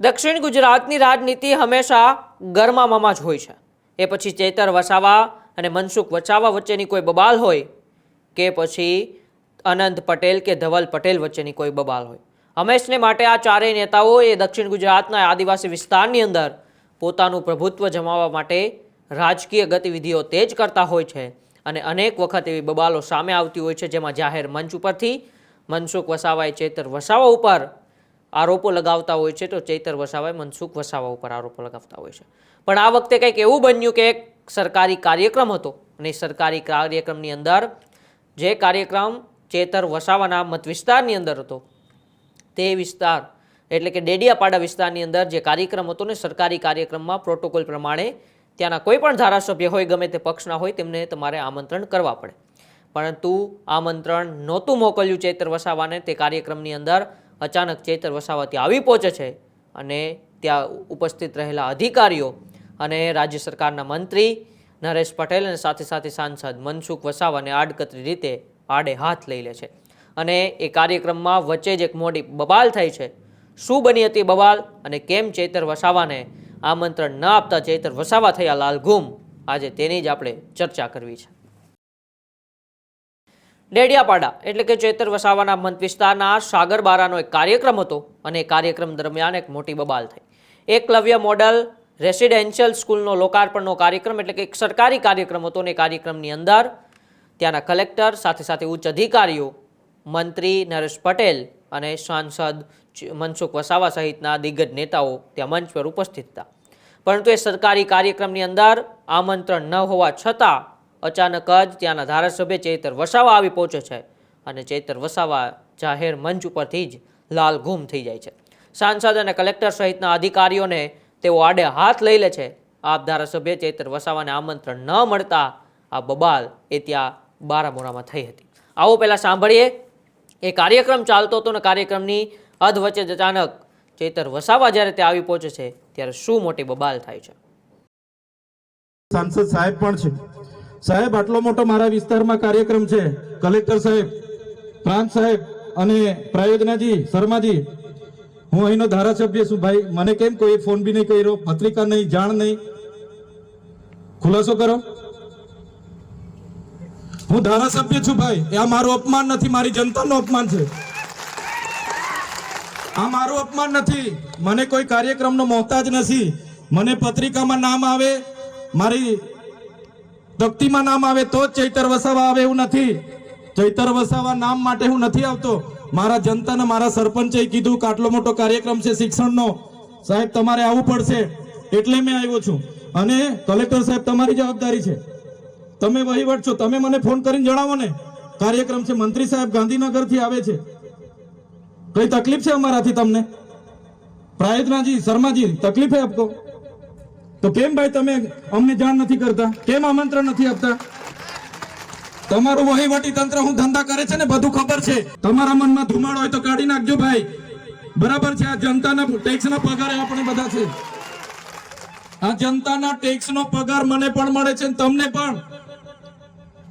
દક્ષિણ ગુજરાતની રાજનીતિ હંમેશા ગરમામાં જ હોય છે. એ પછી ચેતર વસાવા અને મનસુખ વસાવા વચ્ચેની કોઈ બબાલ હોય કે પછી અનંત પટેલ કે ધવલ પટેલ વચ્ચેની કોઈ બબાલ હોય. હંમેશને માટે આ ચારેય નેતાઓ એ દક્ષિણ ગુજરાતના આદિવાસી વિસ્તારની અંદર પોતાનું પ્રભુત્વ જમાવવા માટે રાજકીય ગતિવિધિઓ તેજ કરતા હોય છે અને અનેક વખત એવી બબાલો સામે આવતી હોય છે જેમાં જાહેર મંચ ઉપરથી મનસુખ વસાવાએ ચેતર વસાવા ઉપર આરોપો લગાવતા હોય છે તો ચૈતર વસાવાએ, મનસુખ વસાવા ઉપર આરોપો લગાવતા હોય છે. પણ આ વખતે કંઈક એવું બન્યું કે એક સરકારી કાર્યક્રમ હતો અને સરકારી કાર્યક્રમની અંદર જે કાર્યક્રમ ચેતર વસાવાના મત વિસ્તારની અંદર હતો, તે વિસ્તાર એટલે કે ડેડિયાપાડા વિસ્તારની અંદર જે કાર્યક્રમ હતો ને સરકારી કાર્યક્રમમાં પ્રોટોકોલ પ્રમાણે ત્યાંના કોઈ પણ ધારાસભ્ય હોય, ગમે તે પક્ષના હોય, તેમને તમારે આમંત્રણ કરવા પડે. પરંતુ આમંત્રણ નહોતું મોકલ્યું ચેતર વસાવાને, તે કાર્યક્રમની અંદર અચાનક ચેતર વસાવાથી આવી પહોંચે છે અને ત્યાં ઉપસ્થિત રહેલા અધિકારીઓ અને રાજ્ય સરકારના મંત્રી, નરેશ પટેલ અને સાથે સાથે સાંસદ મનસુખ વસાવાને આડકતરી રીતે આડે હાથ લઈ લે છે. અને એ કાર્યક્રમમાં વચ્ચે જ એક મોટી બબાલ થઈ છે. શું બની હતી બબાલ અને કેમ ચેતર વસાવાને આમંત્રણ ન આપતા ચેતર વસાવા થયા લાલઘુમ? આજે તેની જ આપણે ચર્ચા કરવી છે. ડેડિયાપાડા, એટલે કે ચેતર વસાવાના મત વિસ્તારના સાગરબારાનો એક કાર્યક્રમ હતો અને કાર્યક્રમ દરમિયાન એક મોટી બબાલ થઈ. એકલવ્ય મોડલ રેસિડેન્શિયલ સ્કૂલનો લોકાર્પણનો કાર્યક્રમ, એટલે કે એક સરકારી કાર્યક્રમ હતો અને કાર્યક્રમની અંદર ત્યાંના કલેક્ટર, સાથે સાથે ઉચ્ચ અધિકારીઓ, મંત્રી નરેશ પટેલ અને સાંસદ મનસુખ વસાવા સહિતના દિગ્ગજ નેતાઓ ત્યાં મંચ પર ઉપસ્થિત હતા. પરંતુ એ સરકારી કાર્યક્રમની અંદર આમંત્રણ ન હોવા છતાં અચાનક જ ત્યાંના ધારાસભ્ય ચૈતર વસાવા આવી પહોંચે છે અને ચૈતર વસાવા જાહેર મંચ ઉપરથી જ લાલ ગુમ થઈ જાય છે. સાંસદ અને કલેક્ટર સહિતના અધિકારીઓને તેઓ આડે હાથ લઈ લે છે. આપ ધારાસભ્ય ચૈતર વસાવાને આમંત્રણ ન મળતા આ બબાલ એ ત્યાં બારામોરામાં થઈ હતી. આવો પહેલાં સાંભળીએ. એ કાર્યક્રમ ચાલતો હતો ને કાર્યક્રમની અધ વચ્ચે જ અચાનક ચેતર વસાવા જ્યારે તે આવી પહોંચે છે, ત્યારે શું મોટી બબાલ થાય છે? સાંસદ સાહેબ પણ છે. સાહેબ, આટલો મોટો મારા વિસ્તારમાં કાર્યક્રમ છે. કલેક્ટર સાહેબ, પ્રાંત સાહેબ અને પ્રયોજનાજી, શર્માજી, હું અહીંનો ધારાસભ્ય છું ભાઈ. મને કેમ કોઈ ફોન બી નહીં કર્યો, પત્રિકા નહીં, જાણ નહીં? ખુલાસો કરો. હું ધારાસભ્ય છું ભાઈ. આ મારું અપમાન નથી, મારી જનતાનું અપમાન છે. આ મારું અપમાન નથી. મને કોઈ કાર્યક્રમનો મોહતાજ નથી. મને પત્રિકામાં નામ આવે, મારી તકતીમાં નામ આવે તો જ ચૈતર વસાવા આવે એવું નથી. ચૈતર વસાવા નામ માટે હું નથી આવતો. મારા જનતાને મારા સરપંચે કીધું કે આટલો મોટો કાર્યક્રમ છે શિક્ષણનો. સાહેબ, તમારે આવવું પડશે. એટલે મેં આવ્યો છું. અને કલેક્ટર સાહેબ, તમારી જવાબદારી છે. તમે વહીવટ છો. તમે મને ફોન કરીને જણાવો ને. કાર્યક્રમ છે. મંત્રી સાહેબ ગાંધીનગરથી આવે છે. કઈ તકલીફ છે અમારાથી તમને? પ્રાયોજનાજી શર્માજી, તકલીફ है આપકો? તો કેમ ભાઈ તમે અમને જાણ નથી કરતા? કેમ આમંત્રણ નથી આપતા? તમારું વહીવટી તંત્ર હું ધંધા કરે છે ને બધું ખબર છે. તમારા મનમાં ધુમાડો હોય તો કાઢી નાખજો ભાઈ. બરાબર છે, આ જનતાના ટેક્સના પગાર આપણે બધા છે. આ જનતાના ટેક્સનો પગાર મને પણ મળે છે તમને પણ.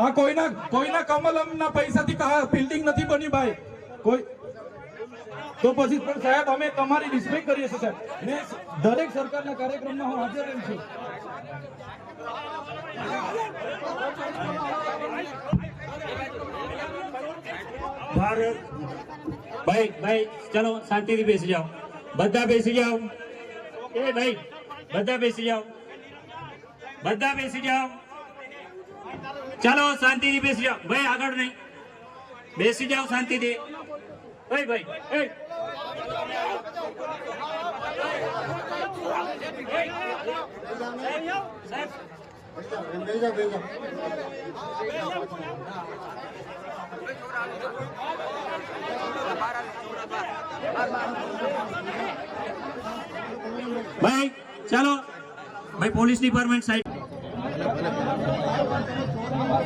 આ કોઈના કોઈના કમલમના પૈસાથી બિલ્ડિંગ નથી બની ભાઈ. કોઈ તો પછી પણ સાહેબ, અમે તમારી રિસ્પેક્ટ કરીએ છીએ સાહેબ. ને દરેક સરકારના કાર્યક્રમમાં હું હાજર રહું છું. ભારત, ભાઈ ભાઈ, ચલો, શાંતિથી બેસી જાઓ. બધા બેસી જાઓ. એ ભાઈ, બધા બેસી જાઓ. બધા બેસી જાઓ. ચાલો શાંતિથી બેસી જાઓ ભાઈ આગળ નહીં બેસી જાઓ શાંતિથી ભાઈ ભાઈ એ ભાઈ ચાલો ભાઈ પોલીસ ડિપાર્ટમેન્ટ સાઈડ તો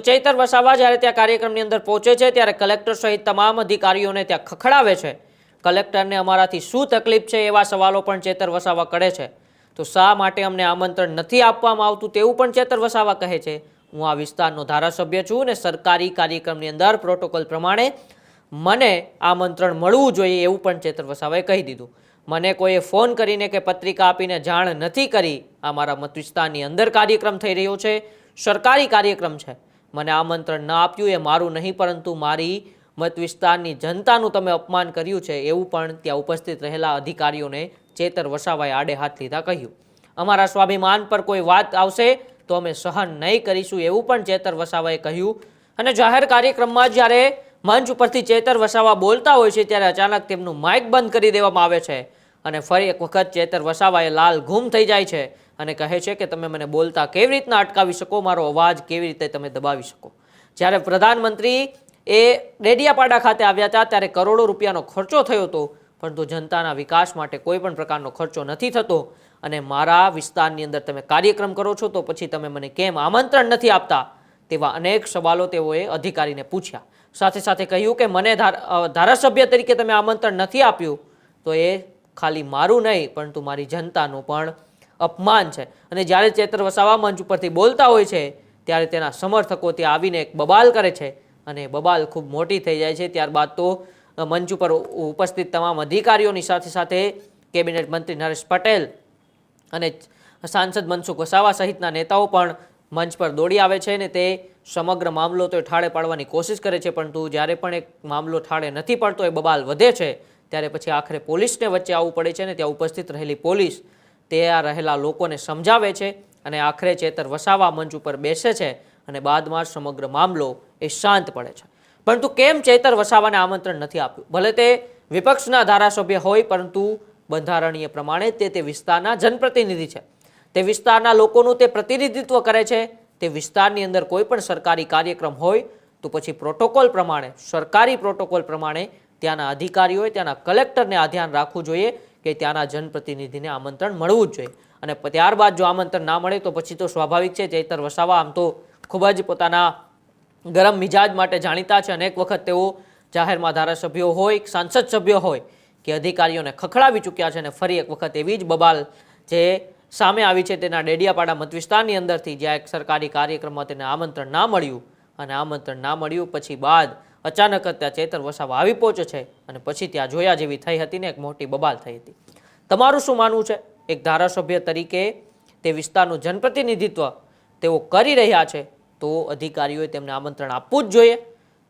ચૈતર વસાવા જ્યારે ત્યાં કાર્યક્રમની અંદર પહોંચે છે, ત્યારે કલેક્ટર સહિત તમામ અધિકારીઓને ત્યાં ખખડાવે છે. કલેક્ટરને અમારાથી શું તકલીફ છે એવા સવાલો પણ ચેતર વસાવા કરે છે. તો શા માટે અમને આમંત્રણ નથી આપવામાં આવતું તેવું પણ ચેતર વસાવા કહે છે. હું આ વિસ્તારનો ધારાસભ્ય છું અને સરકારી કાર્યક્રમની અંદર પ્રોટોકોલ પ્રમાણે મને આમંત્રણ મળવું જોઈએ એવું પણ ચેતર વસાવાએ કહી દીધું. મને કોઈએ ફોન કરીને કે પત્રિકા આપીને જાણ નથી કરી, આ મારા મત વિસ્તારની અંદર કાર્યક્રમ થઈ રહ્યો છે, સરકારી કાર્યક્રમ છે. મને આમંત્રણ ન આપ્યું એ મારું નહીં, પરંતુ મારી મત વિસ્તારની જનતાનું તમે અપમાન કર્યું છે એવું પણ ત્યાં ઉપસ્થિત રહેલા અધિકારીઓને ચેતર વસાવાએ આડે હાથ લીધા કહ્યું. અમારા સ્વાભિમાન પર કોઈ વાત આવશે તો અમે સહન નહીં કરીશું એવું પણ ચેતર વસાવાએ કહ્યું. અને જાહેર કાર્યક્રમમાં જ્યારે મંચ ઉપરથી ચેતર વસાવા બોલતા હોય છે ત્યારે અચાનક તેમનું માઇક બંધ કરી દેવામાં આવે છે. અને ફરી એક વખત ચેતર વસાવાએ લાલ ગુમ થઈ જાય છે અને કહે છે કે તમે મને બોલતા કેવી રીતના અટકાવી શકો? મારો અવાજ કેવી રીતે તમે દબાવી શકો? જ્યારે પ્રધાનમંત્રી એ ડેડિયાપાડા ખાતે આવ્યા હતા ત્યારે કરોડો રૂપિયાનો ખર્ચો થયો હતો. પરંતુ જનતાના વિકાસ માટે કોઈ પણ પ્રકારનો ખર્ચો નથી થતો. અને મારા વિસ્તારની અંદર તમે કાર્યક્રમ કરો છો, તો પછી તમે મને કેમ આમંત્રણ નથી આપતા? તેવા અનેક સવાલો તેઓએ અધિકારીને પૂછ્યા. સાથે સાથે કહ્યું કે મને ધાર- ધારાસભ્ય તરીકે તમે આમંત્રણ નથી આપ્યું, તો એ ખાલી મારું નહીં પરંતુ મારી જનતાનું પણ અપમાન છે. અને જ્યારે ચેતર વસાવા મંચ ઉપરથી બોલતા હોય છે, ત્યારે તેના સમર્થકો ત્યાં આવીને એક બબાલ કરે છે. અને બબાલ ખૂબ મોટી થઈ જાય છે. ત્યારબાદ તો મંચ ઉપર ઉપસ્થિત તમામ અધિકારીઓની સાથે સાથે કેબિનેટ મંત્રી નરેશ પટેલ અને સાંસદ મનસુખ વસાવા સહિતના નેતાઓ પણ મંચ પર દોડી આવે છે ને તે સમગ્ર મામલો તો ઠાળે પાડવાની કોશિશ કરે છે, પરંતુ જ્યારે પણ એક મામલો ઠાળે નથી પડતો, એ બબાલ વધે છે, ત્યારે પછી આખરે પોલીસને વચ્ચે આવવું પડે છે ને ત્યાં ઉપસ્થિત રહેલી પોલીસ તે આ રહેલા લોકોને સમજાવે છે અને આખરે ચેતર વસાવા મંચ ઉપર બેસે છે અને બાદમાં સમગ્ર મામલો એ શાંત પડે છે. પરંતુ કેમ ચેતર વસાવાને આમંત્રણ નથી આપ્યું? ભલે તે વિપક્ષના ધારાસભ્ય હોય, પરંતુ બંધારણીય પ્રમાણે તે તે વિસ્તારના જનપ્રતિનિધિ છે. તે વિસ્તારના લોકોનું તે પ્રતિનિધિત્વ કરે છે. તે વિસ્તારની અંદર કોઈ પણ સરકારી કાર્યક્રમ હોય તો પછી પ્રોટોકોલ પ્રમાણે, સરકારી પ્રોટોકોલ પ્રમાણે ત્યાંના અધિકારીઓએ, ત્યાંના કલેક્ટરને આ ધ્યાન રાખવું જોઈએ કે ત્યાંના જનપ્રતિનિધિને આમંત્રણ મળવું જ જોઈએ. અને ત્યારબાદ જો આમંત્રણ ના મળે તો પછી તો સ્વાભાવિક છે, ચૈતર વસાવા આમ તો ખૂબ જ પોતાના ગરમ મિજાજ માટે જાણીતા છે. અનેક વખત તેઓ જાહેરમાં ધારાસભ્યો હોય, સાંસદ સભ્યો હોય કે અધિકારીઓને ખખડાવી ચૂક્યા છે અને ફરી એક વખત એવી જ બબાલ જે સામે આવી છે તેના ડેડિયાપાડા મતવિસ્તારની અંદરથી જ્યાં એક સરકારી કાર્યક્રમમાં તેને આમંત્રણ ના મળ્યું. અને આમંત્રણ ના મળ્યું પછી બાદ અચાનક જ ત્યાં ચેતર વસાવા આવી પહોંચે છે અને પછી ત્યાં જોયા જેવી થઈ હતી ને એક મોટી બબાલ થઈ હતી. તમારું શું માનવું છે? એક ધારાસભ્ય તરીકે તે વિસ્તારનું જનપ્રતિનિધિત્વ તેઓ કરી રહ્યા છે તો અધિકારીઓએ તેમને આમંત્રણ આપવું જ જોઈએ.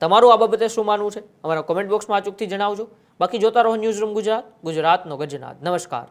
તમારું આ બાબતે શું માનવું છે? અમારા કોમેન્ટ બોક્સમાં અચૂકથી જણાવજો. બાકી જોતા રહો ન્યૂઝ રૂમ ગુજરાત ગુજરાતનો ગજનાદ. નમસ્કાર.